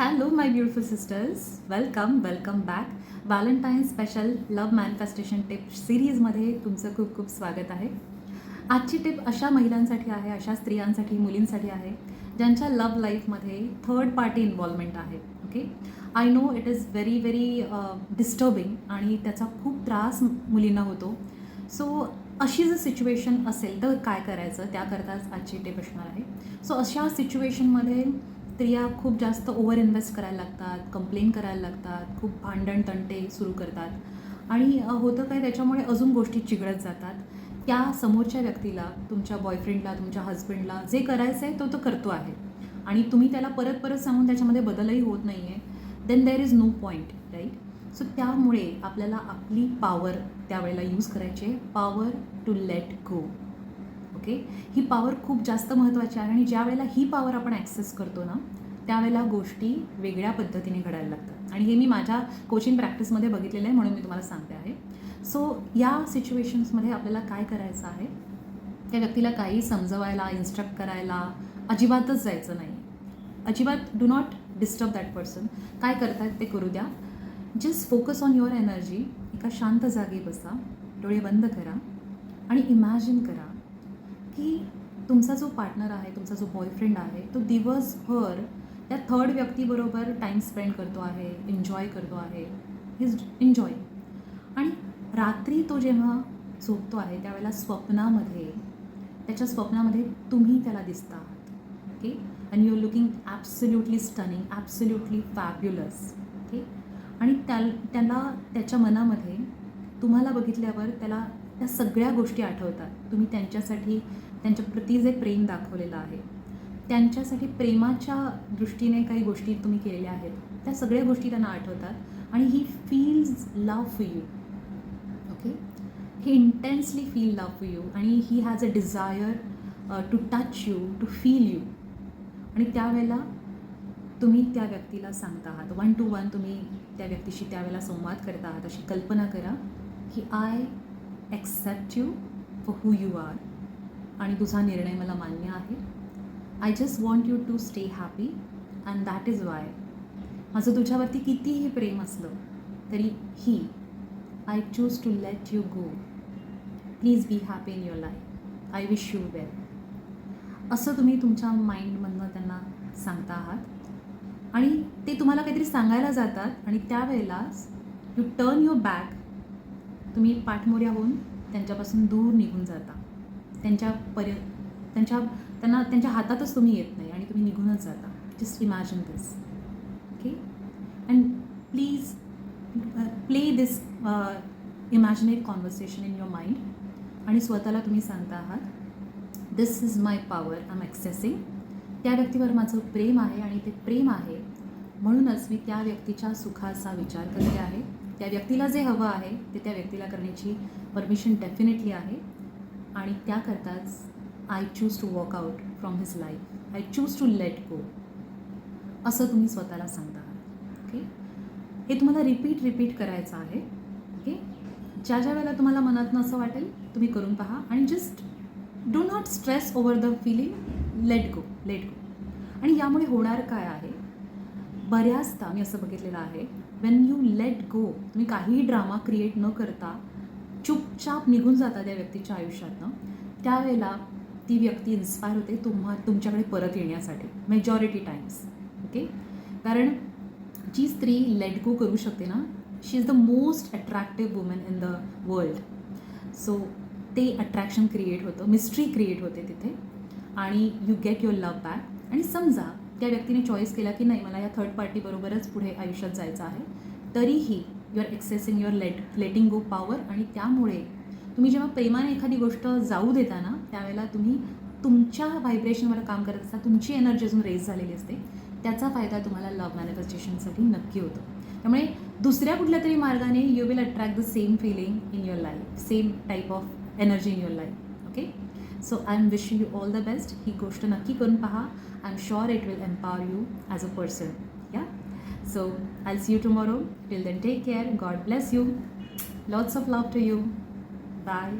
Hello my beautiful sisters welcome welcome back Valentine special love manifestation tip सिरीजमध्ये तुमचं खूप खूप स्वागत आहे. आजची टिप अशा महिलांसाठी आहे अशा स्त्रियांसाठी मुलींसाठी आहे ज्यांच्या लव्ह लाईफमध्ये थर्ड पार्टी इन्व्हॉल्वमेंट आहे okay I know it is very very disturbing आणि त्याचा खूप त्रास मुलींना होतो. सो अशी जर सिच्युएशन असेल तर काय करायचं? त्याकरताच आजची टिप असणार आहे. सो अशा सिच्युएशनमध्ये स्त्रिया खूप जास्त ओव्हर इन्व्हेस्ट करायला लागतात कंप्लेन करायला लागतात खूप भांडण तंटे सुरू करतात. आणि होतं काय त्याच्यामुळे अजून गोष्टी चिघळत जातात. त्या समोरच्या व्यक्तीला तुमच्या बॉयफ्रेंडला तुमच्या हस्बंडला जे करायचं आहे तो तो करतो आहे. आणि तुम्ही त्याला परत परत सांगून त्याच्यामध्ये बदलही होत नाही आहे then there is no point right so त्यामुळे आपल्याला आपली पॉवर त्यावेळेला यूज करायची आहे. Power to let go okay? He power खूप जास्त महत्त्वाची आहे आणि ज्या वेळेला ही पॉवर आपण ॲक्सेस करतो ना त्यावेळेला गोष्टी वेगळ्या पद्धतीने घडायला लागतात. आणि हे मी माझ्या कोचिंग प्रॅक्टिसमध्ये बघितलेलं आहे म्हणून मी तुम्हाला सांगते आहे. सो या सिच्युएशन्समध्ये आपल्याला काय करायचं आहे? त्या व्यक्तीला काही समजवायला इन्स्ट्रक्ट करायला अजिबातच जायचं नाही. अजिबात do not disturb that person काय करतायत ते करू द्या. Just focus on your energy एका शांत जागी बसा. डोळे बंद करा. आणि इमॅजिन करा की तुमचा जो पार्टनर आहे तुमचा जो बॉयफ्रेंड आहे तो दिवसभर त्या थर्ड व्यक्तीबरोबर टाईम स्पेंड करतो आहे एन्जॉय करतो आहे हिज एन्जॉय आणि रात्री तो जेव्हा झोपतो आहे त्यावेळेला स्वप्नामध्ये त्याच्या स्वप्नामध्ये तुम्ही त्याला दिसता. आहात okay and you are looking absolutely stunning absolutely fabulous okay आणि त्या त्याला त्याच्या मनामध्ये तुम्हाला बघितल्यावर त्याला त्या सगळ्या गोष्टी आठवतात. तुम्ही त्यांच्यासाठी त्यांच्या प्रती जे प्रेम दाखवलेलं आहे त्यांच्यासाठी प्रेमाच्या दृष्टीने काही गोष्टी तुम्ही केलेल्या आहेत त्या सगळ्या गोष्टी त्यांना आठवतात आणि he feels love for you okay he intensely feel love for you आणि he has a desire to touch you to feel you आणि त्यावेळेला तुम्ही त्या व्यक्तीला सांगता आहात. वन टू वन तुम्ही त्या व्यक्तीशी त्यावेळेला संवाद करता आहात अशी कल्पना करा की I accept you for who you are आणि तुझा निर्णय मला मान्य आहे. I just want you to stay happy and that is why माझं तुझ्यावरती कितीही प्रेम असलं तरी ही I choose to let you go please be happy in your life I wish you well असं तुम्ही तुमच्या माइंडमधनं त्यांना सांगता आहात. आणि ते तुम्हाला काहीतरी सांगायला जातात आणि त्यावेळेला यू टर्न युअर बॅक तुम्ही पाठमोऱ्या होऊन त्यांच्यापासून दूर निघून जाता. त्यांच्या पर्य त्यांच्या त्यांना त्यांच्या हातातच तुम्ही येत नाही आणि तुम्ही निघूनच जाता. Just imagine this okay and please play this imaginate conversation in your mind आणि स्वतःला तुम्ही सांगता आहात this is my power I am accessing त्या व्यक्तीवर माझं प्रेम आहे आणि ते प्रेम आहे म्हणूनच मी त्या व्यक्तीच्या सुखाचा विचार करते आहे. त्या व्यक्तीला जे हवं आहे ते त्या व्यक्तीला करण्याची परमिशन डेफिनेटली आहे. आणि त्याकरताच I choose to walk out from his life I choose to let go असं तुम्ही स्वतःला सांगता. आहात ओके हे तुम्हाला रिपीट रिपीट करायचं आहे. ओके ज्या ज्या वेळेला तुम्हाला मनातनं असं वाटेल तुम्ही करून पहा. आणि just do not stress over the feeling let go let go आणि यामुळे होणार काय आहे? बऱ्याचदा मी असं बघितलेलं आहे वेन यू लेट गो तुम्ही काहीही ड्रामा क्रिएट न करता चुपचाप निघून जाता त्या व्यक्तीच्या आयुष्यातनं. त्यावेळेला ती व्यक्ती इन्स्पायर होते तुम्हा तुमच्याकडे परत येण्यासाठी मेजॉरिटी टाईम्स ओके कारण जी स्त्री लेट गो करू शकते ना she is the most attractive women in the world so ते अट्रॅक्शन क्रिएट होतं मिस्ट्री क्रिएट होते तिथे. आणि you get your love back आणि समजा त्या व्यक्तीने चॉईस केला की नाही मला या थर्ड पार्टीबरोबरच पुढे आयुष्यात जायचं आहे. तरीही you are accessing your let letting go power आणि त्यामुळे तुम्ही जेव्हा प्रेमाने एखादी गोष्ट जाऊ देता ना त्यावेळेला तुम्ही तुमच्या व्हायब्रेशनवर काम करत असता तुमची एनर्जी अजून रेज झालेली असते. त्याचा फायदा तुम्हाला लव्ह मॅनिफेस्टेशनसाठी नक्की होतो. त्यामुळे दुसऱ्या कुठल्या तरी मार्गाने you will attract the same feeling in your life same type of energy in your life okay so I am wishing you all the best ही गोष्ट नक्की करून पहा I am sure it will empower you as a person या so I see you tomorrow till then take care God bless you lots of love to you bye